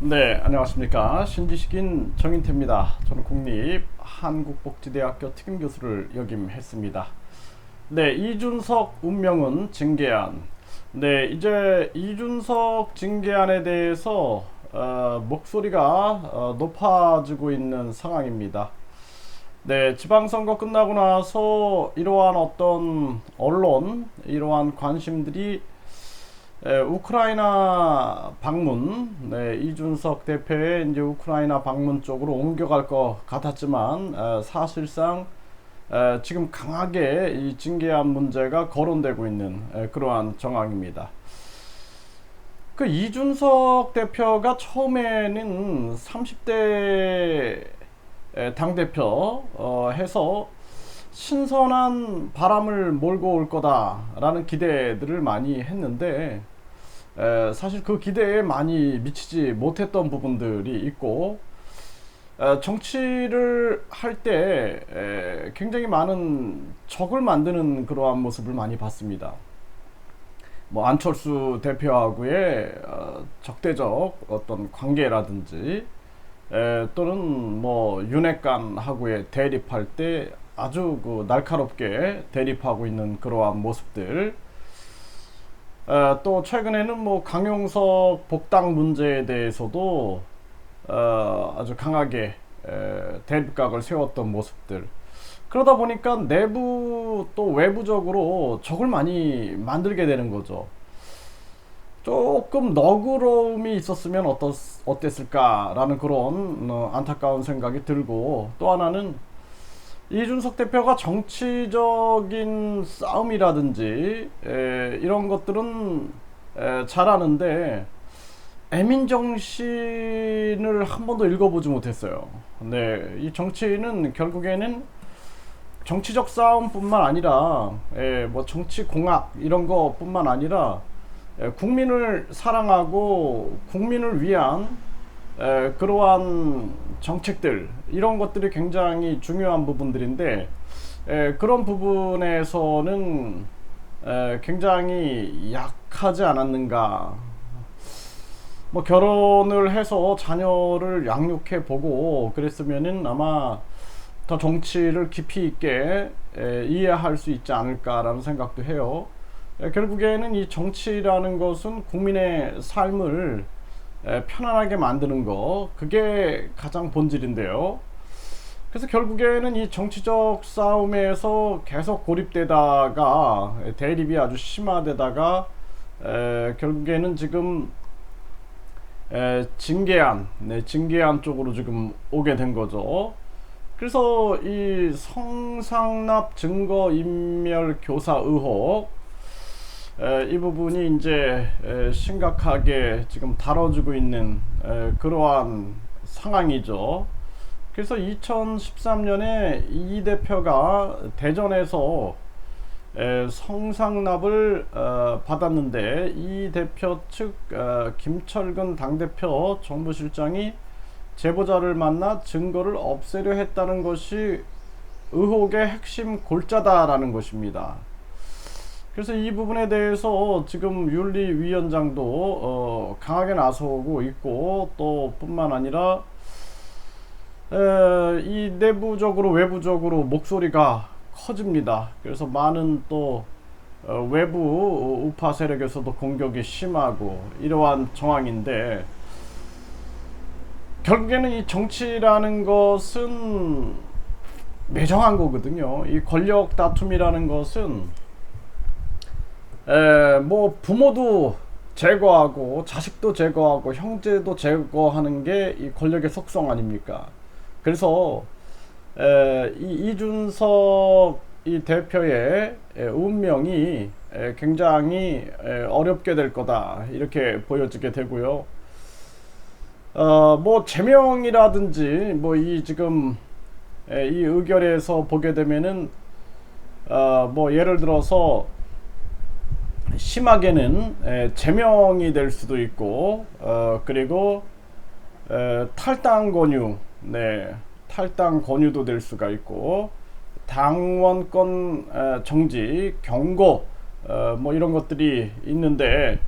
네, 안녕하십니까. 신지식인 정인태입니다. 저는 국립 한국복지대학교 특임 교수를 역임했습니다. 네, 이준석 운명은 징계안. 네, 이제 이준석 징계안에 대해서 어, 목소리가 어, 높아지고 있는 상황입니다. 네, 지방선거 끝나고 나서 이러한 어떤 언론, 이러한 관심들이 에, 우크라이나 방문, 네, 이준석 대표의 이제 우크라이나 방문 쪽으로 옮겨갈 것 같았지만 에, 사실상 에, 지금 강하게 이 징계안 문제가 거론되고 있는 에, 그러한 정황입니다. 그 이준석 대표가 처음에는 30대 당 대표 어, 해서 신선한 바람을 몰고 올 거다라는 기대들을 많이 했는데 에, 사실 그 기대에 많이 미치지 못했던 부분들이 있고 에, 정치를 할 때 굉장히 많은 적을 만드는 그러한 모습을 많이 봤습니다. 뭐 안철수 대표하고의 어, 적대적 어떤 관계라든지 에, 또는 뭐 윤핵관하고의 대립할 때 아주 그 날카롭게 대립하고 있는 그러한 모습들. 어, 또 최근에는 뭐 강용석 복당 문제에 대해서도 어, 아주 강하게 에, 대립각을 세웠던 모습들. 그러다 보니까 내부 또 외부적으로 적을 많이 만들게 되는 거죠. 조금 너그러움이 있었으면 어떻, 어땠을까라는 그런 어, 안타까운 생각이 들고 또 하나는 이준석 대표가 정치적인 싸움이라든지 에, 이런 것들은 에, 잘하는데 애민 정신을 한 번도 읽어보지 못했어요. 네, 이 정치는 결국에는 정치적 싸움뿐만 아니라 에, 뭐 정치 공학 이런 거뿐만 아니라 에, 국민을 사랑하고 국민을 위한 에, 그러한 정책들 이런 것들이 굉장히 중요한 부분들인데 에, 그런 부분에서는 에, 굉장히 약하지 않았는가 뭐 결혼을 해서 자녀를 양육해 보고 그랬으면은 아마 더 정치를 깊이 있게 에, 이해할 수 있지 않을까라는 생각도 해요. 에, 결국에는 이 정치라는 것은 국민의 삶을 편안하게 만드는 거 그게 가장 본질인데요. 그래서 결국에는 이 정치적 싸움에서 계속 고립되다가 대립이 아주 심화되다가 에, 결국에는 지금 에, 징계안, 네, 징계안 쪽으로 지금 오게 된 거죠. 그래서 이 성상납 증거 인멸 교사 의혹 에, 이 부분이 이제 에, 심각하게 지금 다뤄지고 있는 에, 그러한 상황이죠. 그래서 2013년에 이 대표가 대전에서 성상납을 어, 받았는데 이 대표 측 어, 김철근 당대표 정부실장이 제보자를 만나 증거를 없애려 했다는 것이 의혹의 핵심 골자다라는 것입니다. 그래서 이 부분에 대해서 지금 윤리위원장도 어, 강하게 나서고 있고 또 뿐만 아니라 에, 이 내부적으로 외부적으로 목소리가 커집니다. 그래서 많은 또 어, 외부 우파 세력에서도 공격이 심하고 이러한 정황인데 결국에는 이 정치라는 것은 매정한 거거든요. 이 권력 다툼이라는 것은 에, 뭐 부모도 제거하고 자식도 제거하고 형제도 제거하는 게 이 권력의 속성 아닙니까? 그래서 에, 이 이준석 이 대표의 에, 운명이 에, 굉장히 에, 어렵게 될 거다 이렇게 보여지게 되고요. 어, 뭐 제명이라든지 뭐 이 지금 에, 이 의결에서 보게 되면은 어, 뭐 예를 들어서 심하게는 에, 제명이 될 수도 있고 어, 그리고 에, 탈당 권유, 네, 탈당 권유도 될 수가 있고 당원권 에, 정지, 경고 어, 뭐 이런 것들이 있는데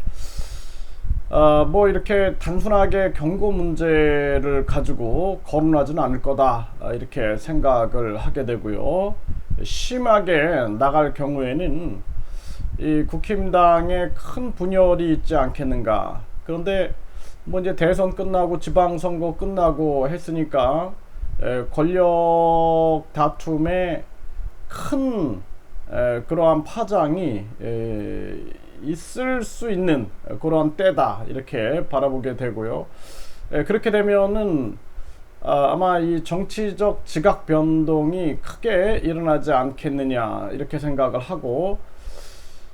어, 뭐 이렇게 단순하게 경고 문제를 가지고 거론하지는 않을 거다 아, 이렇게 생각을 하게 되고요. 심하게 나갈 경우에는 이 국힘당에 큰 분열이 있지 않겠는가. 그런데 뭐 이제 대선 끝나고 지방선거 끝나고 했으니까 에, 권력 다툼에 큰 에, 그러한 파장이 에, 있을 수 있는 그러한 때다 이렇게 바라보게 되고요. 에, 그렇게 되면은 아, 아마 이 정치적 지각 변동이 크게 일어나지 않겠느냐 이렇게 생각을 하고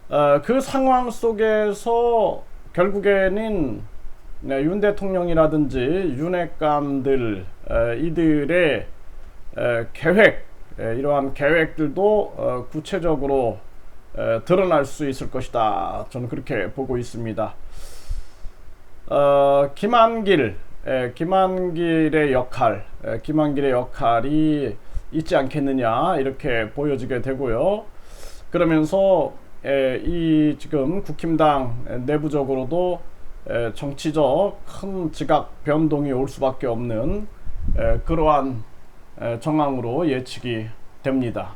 어, 그 상황 속에서 결국에는 네, 윤 대통령이라든지 윤핵관들 에, 이들의 에, 계획 에, 이러한 계획들도 어, 구체적으로 에, 드러날 수 있을 것이다. 저는 그렇게 보고 있습니다. 어, 김한길, 에, 김한길의 역할, 에, 김한길의 역할이 있지 않겠느냐 이렇게 보여지게 되고요. 그러면서 에, 이 지금 국힘당 내부적으로도 에, 정치적 큰 지각 변동이 올 수밖에 없는 에, 그러한 에, 정황으로 예측이 됩니다.